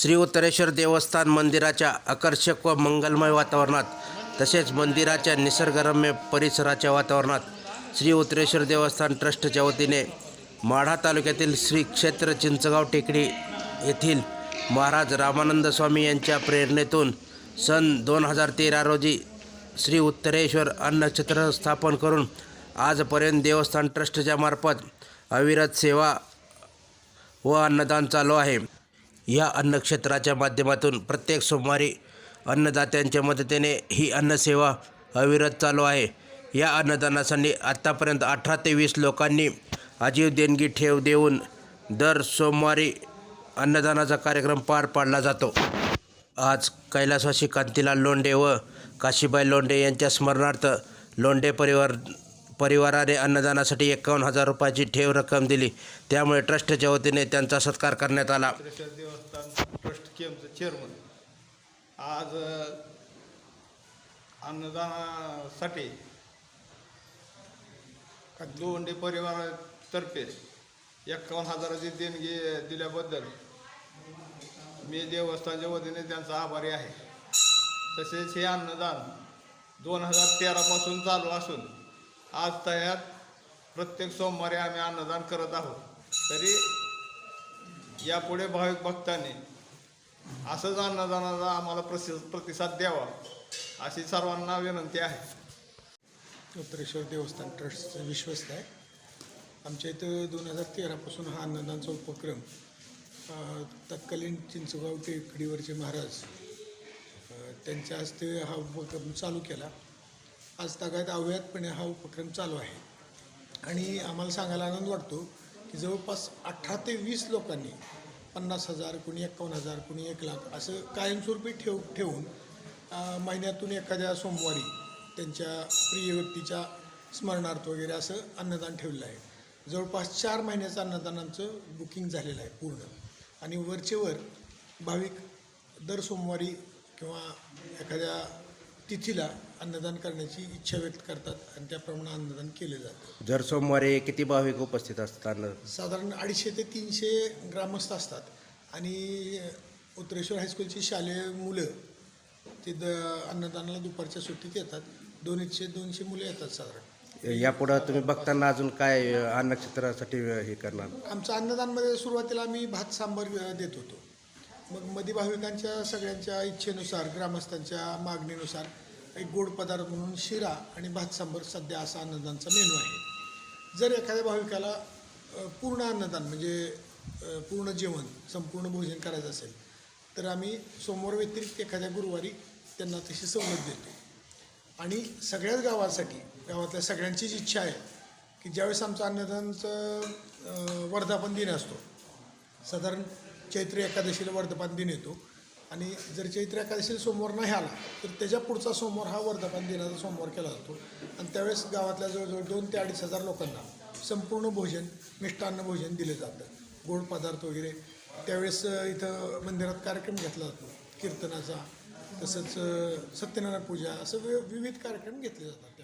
श्री उत्तरेश्वर देवस्थान मंदिराच्या आकर्षक व मंगलमय वातावरणात तसेच मंदिराच्या निसर्गरम्य परिसराच्या वातावरणात श्री उत्तरेश्वर देवस्थान ट्रस्टच्या वतीने माढा तालुक्यातील श्री क्षेत्र चिंचगाव टेकडी येथील महाराज रामानंद स्वामी यांच्या प्रेरणेतून सन दोन हजार तेरा रोजी श्री उत्तरेश्वर अन्नक्षेत्र स्थापन करून आजपर्यंत देवस्थान ट्रस्टच्या मार्फत अविरत सेवा व अन्नदान चालू आहे. या अन्नक्षेत्राच्या माध्यमातून प्रत्येक सोमवारी अन्नदात्यांच्या मदतीने ही अन्नसेवा अविरत चालू आहे. या अन्नदानासाठी आत्तापर्यंत अठरा ते वीस लोकांनी आजीव देणगी ठेव देऊन दर सोमवारी अन्नदानाचा कार्यक्रम पार पाडला जातो. आज कैलासवासी कांतीलाल लोंढे व काशीबाई लोंढे यांच्या स्मरणार्थ लोंढे परिवार परिवाराने अन्नदानासाठी एकावन्न हजार रुपयाची ठेव रक्कम दिली. त्यामुळे ट्रस्टच्या वतीने त्यांचा सत्कार करण्यात आला. देवस्थान ट्रस्ट केमचं चेअरमन आज अन्नदानासाठी लोंढे परिवारातर्फे एकावन्न हजाराची देणगी दिल्याबद्दल मी देवस्थानच्या वतीने त्यांचा आभारी आहे. तसेच हे अन्नदान दोन हजार तेरापासून चालू असून आज तयार प्रत्येक सोमवारी आम्ही अन्नदान करत आहोत. तरी यापुढे भाविक भक्तांनी असंच अन्नदानाचा आम्हाला प्रसि प्रतिसाद द्यावा अशी सर्वांना विनंती आहे. उत्तरेश्वर देवस्थान ट्रस्टचं विश्वस्त आहे. आमच्या इथं दोन हजार तेरापासून हा अन्नदानचा उपक्रम तत्कालीन चिंचगाव टेकडीवरचे महाराज त्यांच्या हस्ते हा उपक्रम चालू केला. आज तागायत अवयातपणे हा उपक्रम चालू आहे. आणि आम्हाला सांगायला आनंद वाटतो की जवळपास अठरा ते वीस लोकांनी पन्नास हजार कोणी एकावन्न हजार कोणी एक लाख असं कायमस्वरूपी ठेव ठेवून महिन्यातून एखाद्या सोमवारी त्यांच्या प्रिय व्यक्तीच्या स्मरणार्थ वगैरे असं अन्नदान ठेवलेलं आहे. जवळपास चार महिन्याचं अन्नदान आमचं बुकिंग झालेलं आहे पूर्ण. आणि वरचे वर भाविक दर सोमवारी किंवा एखाद्या तिथीला अन्नदान करण्याची इच्छा व्यक्त करतात आणि त्याप्रमाणे अन्नदान केले जातं. जर सोमवारी किती भाविक उपस्थित असतात साधारण अडीचशे ते तीनशे ग्रामस्थ असतात. आणि उत्तरेश्वर हायस्कूलची शालेय मुलं ते द अन्नदानाला दुपारच्या सुट्टीत येतात. दोनशे दोनशे मुलं येतात साधारण. यापुढं तुम्ही बघताना अजून काय अन्नक्षेत्रासाठी हे करणार? आमचं अन्नदानमध्ये सुरुवातीला आम्ही भात सांबार अ, देत होतो. मग मध्ये भाविकांच्या सगळ्यांच्या इच्छेनुसार ग्रामस्थांच्या मागणीनुसार एक गोड पदार्थ म्हणून शिरा आणि भात सांबर सध्या असा अन्नदानचा मेनू आहे. जर एखाद्या भाविकाला पूर्ण अन्नदान म्हणजे पूर्ण जेवण संपूर्ण भोजन करायचं असेल तर आम्ही सोमवार व्यतिरिक्त एखाद्या गुरुवारी त्यांना तशी सवलत देतो. आणि सगळ्याच गावासाठी गावातल्या सगळ्यांचीच इच्छा आहे की ज्यावेळेस आमचं अन्नदानचं वर्धापन दिन असतो साधारण चैत्र एकादशीला वर्धपान दिन येतो. आणि जर चैत्र एकादशीला सोमवार नाही आला तर त्याच्या पुढचा सोमवार हा वर्धपान दिनाचा सोमवार केला जातो. आणि त्यावेळेस गावातल्या जवळजवळ दोन ते अडीच हजार लोकांना संपूर्ण भोजन मिष्टान्न भोजन दिलं जातं. गोड पदार्थ वगैरे. त्यावेळेस इथं मंदिरात कार्यक्रम घेतला जातो. कीर्तनाचा तसंच सत्यनारायण पूजा असं विविध कार्यक्रम घेतले जातात.